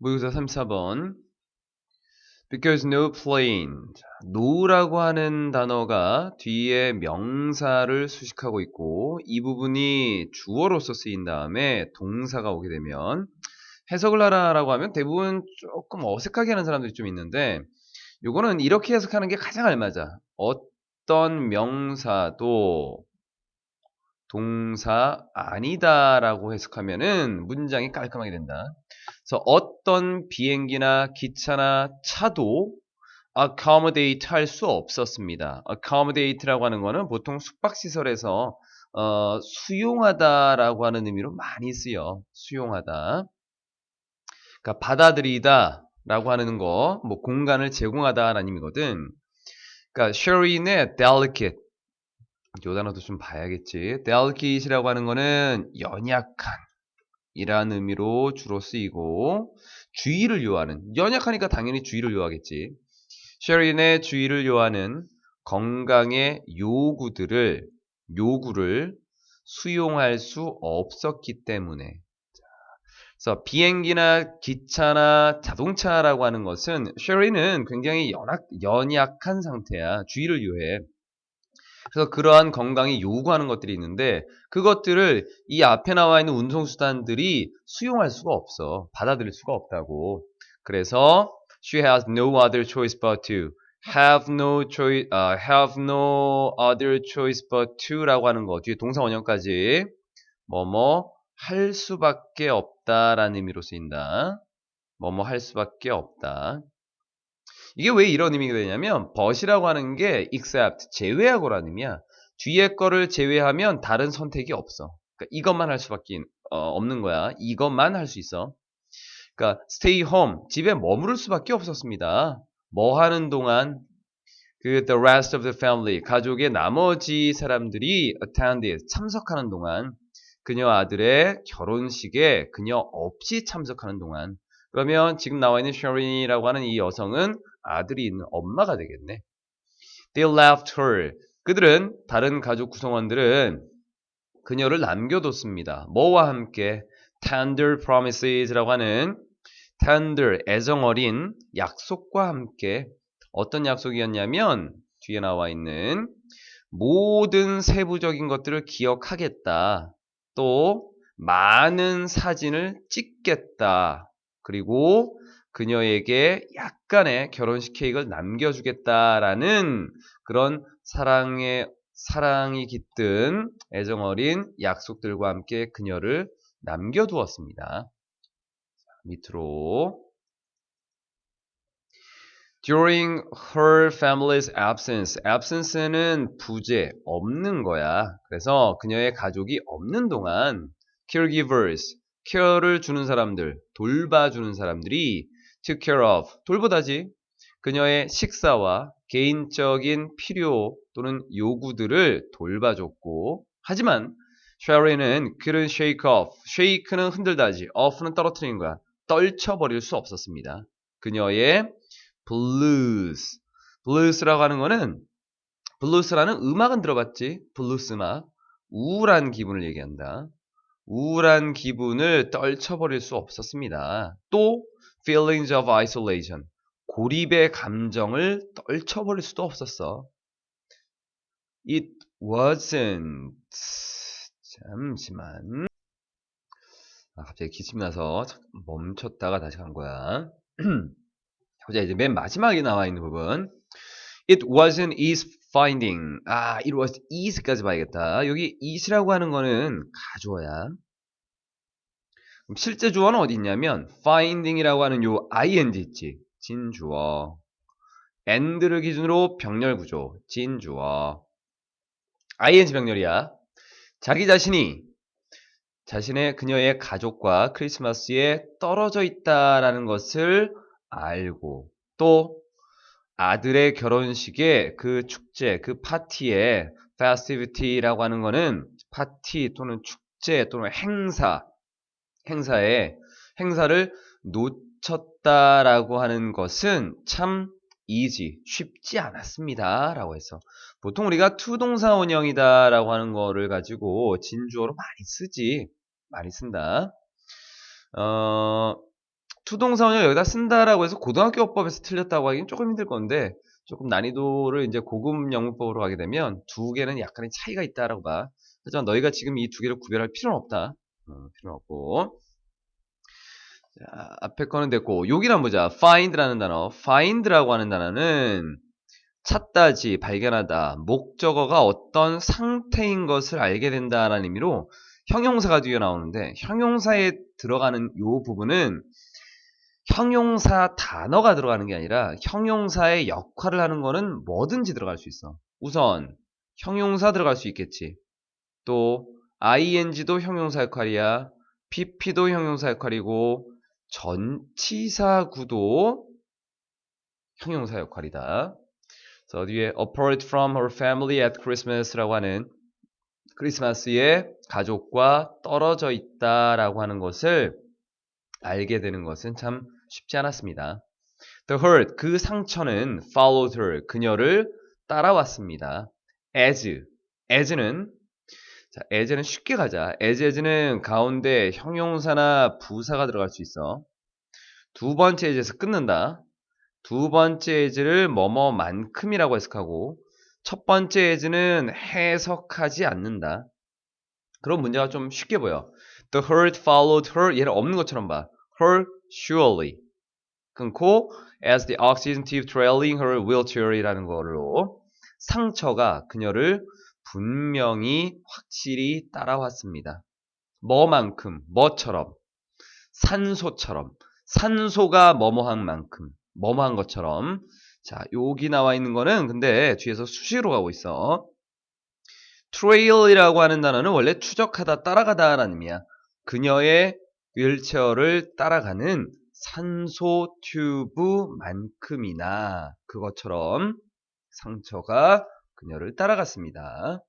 모의고사 3, 4번. Because no plane. 자, no라고 하는 단어가 뒤에 명사를 수식하고 있고 이 부분이 주어로서 쓰인 다음에 동사가 오게 되면 해석을 하라라고 하면 대부분 조금 어색하게 하는 사람들이 좀 있는데 요거는 이렇게 해석하는 게 가장 알맞아. 어떤 명사도 동사 아니다라고 해석하면은 문장이 깔끔하게 된다. 그래서 어떤 비행기나 기차나 차도 accommodate 할 수 없었습니다. accommodate라고 하는 거는 보통 숙박시설에서 어, 수용하다라고 하는 의미로 많이 쓰여. 수용하다. 그러니까 받아들이다 라고 하는 거, 뭐 공간을 제공하다라는 의미거든. 그러니까 sherry의 delicate 요 단어도 좀 봐야겠지. delicate이라고 하는 거는 연약한 이라는 의미로 주로 쓰이고 주의를 요하는 연약하니까 당연히 주의를 요하겠지. 쉐린의 주의를 요하는 건강의 요구들을 요구를 수용할 수 없었기 때문에 그래서 비행기나 기차나 자동차라고 하는 것은 쉐리는 굉장히 연약, 연약한 상태야. 주의를 요해. 그래서 그러한 건강이 요구하는 것들이 있는데 그것들을 이 앞에 나와 있는 운송수단들이 수용할 수가 없어. 받아들일 수가 없다고. 그래서 she has no other choice but to have no choice, uh, have no other choice but to라고 하는 거 뒤에 동사 원형까지 뭐뭐 할 수밖에 없다라는 의미로 쓰인다. 뭐뭐 할 수밖에 없다. 이게 왜 이런 의미가 되냐면 but이라고 하는 게 except 제외하고라는 의미야. 뒤에 거를 제외하면 다른 선택이 없어. 그러니까 이것만 할 수밖에 어, 없는 거야. 이것만 할 수 있어. 그러니까 stay home 집에 머무를 수밖에 없었습니다. 뭐 하는 동안 그 the rest of the family 가족의 나머지 사람들이 attended 참석하는 동안 그녀 아들의 결혼식에 그녀 없이 참석하는 동안 그러면 지금 나와 있는 셔린이라고 하는 이 여성은 아들이 있는 엄마가 되겠네. They left her. 그들은 다른 가족 구성원들은 그녀를 남겨뒀습니다. 뭐와 함께 tender promises라고 하는 tender 애정 어린 약속과 함께 어떤 약속이었냐면 뒤에 나와 있는 모든 세부적인 것들을 기억하겠다. 또 많은 사진을 찍겠다. 그리고 그녀에게 약간의 결혼식 케이크를 남겨주겠다라는 그런 사랑의 사랑이 깃든 애정 어린 약속들과 함께 그녀를 남겨두었습니다. 밑으로 During her family's absence. absence는 부재, 없는 거야. 그래서 그녀의 가족이 없는 동안 caregivers, care를 주는 사람들, 돌봐주는 사람들이 took care of, 돌보다지. 그녀의 식사와 개인적인 필요 또는 요구들을 돌봐줬고 하지만 쉐리는 couldn't shake off, shake는 흔들다지, off는 떨어뜨리는 거야. 떨쳐버릴 수 없었습니다. 그녀의 blues, blues라고 하는 거는 블루스라는 음악은 들어봤지? 블루스 음악. 우울한 기분을 얘기한다. 우울한 기분을 떨쳐버릴 수 없었습니다. 또 feelings of isolation. 고립의 감정을 떨쳐버릴 수도 없었어. It wasn't. 잠시만. 아, 갑자기 기침 나서 멈췄다가 다시 간 거야. 보자, 이제 맨 마지막에 나와 있는 부분. It wasn't easy finding. 아, it was easy까지 봐야겠다. 여기 is라고 하는 거는 가주어야. 실제 주어는 어디 있냐면 finding이라고 하는 요 ing 있지. 진주어. and를 기준으로 병렬 구조. 진주어. ing 병렬이야. 자기 자신이 자신의 그녀의 가족과 크리스마스에 떨어져 있다라는 것을 알고 또 아들의 결혼식에 그 축제, 그 파티에 festivity라고 하는 거는 파티 또는 축제 또는 행사 행사에 행사를 놓쳤다라고 하는 것은 참 easy, 쉽지 않았습니다. 라고 해서 보통 우리가 투동사 원형이다 라고 하는 거를 가지고 진주어로 많이 쓰지 많이 쓴다. 어, 투동사원을 여기다 쓴다라고 해서 고등학교법에서 틀렸다고 하기는 조금 힘들 건데 조금 난이도를 이제 고급 영문법으로 가게 되면 두 개는 약간의 차이가 있다라고 봐. 하지만 너희가 지금 이 두 개를 구별할 필요는 없다. 어, 필요는 없고. 자, 앞에 거는 됐고 여기를 한번 보자. find라는 단어. find라고 하는 단어는 찾다지 발견하다 목적어가 어떤 상태인 것을 알게 된다라는 의미로 형용사가 뒤에 나오는데 형용사에 들어가는 이 부분은 형용사 단어가 들어가는 게 아니라 형용사의 역할을 하는 거는 뭐든지 들어갈 수 있어. 우선 형용사 들어갈 수 있겠지. 또 ing도 형용사 역할이야. pp도 형용사 역할이고 전치사구도 형용사 역할이다. 그래서 뒤에 apart from her family at Christmas라고 하는 크리스마스에 가족과 떨어져 있다라고 하는 것을 알게 되는 것은 참 쉽지 않았습니다. The hurt, 그 상처는 followed her, 그녀를 따라왔습니다. as, as는 자, as는 쉽게 가자. as, as는 가운데 형용사나 부사가 들어갈 수 있어. 두 번째 as에서 끊는다. 두 번째 as를 뭐뭐만큼이라고 해석하고 첫 번째 as는 해석하지 않는다. 그런 문제가 좀 쉽게 보여. The hurt followed her. 얘를 없는 것처럼 봐. Her surely. 끊고 as the oxygen tube trailing her wheelchair이라는 걸로 상처가 그녀를 분명히 확실히 따라왔습니다. 뭐만큼, 뭐처럼, 산소처럼, 산소가 뭐뭐한 만큼, 뭐뭐한 것처럼. 자, 여기 나와 있는 거는 근데 뒤에서 수시로 가고 있어. trail이라고 하는 단어는 원래 추적하다, 따라가다라는 의미야. 그녀의 휠체어를 따라가는 산소 튜브만큼이나 그것처럼 상처가 그녀를 따라갔습니다.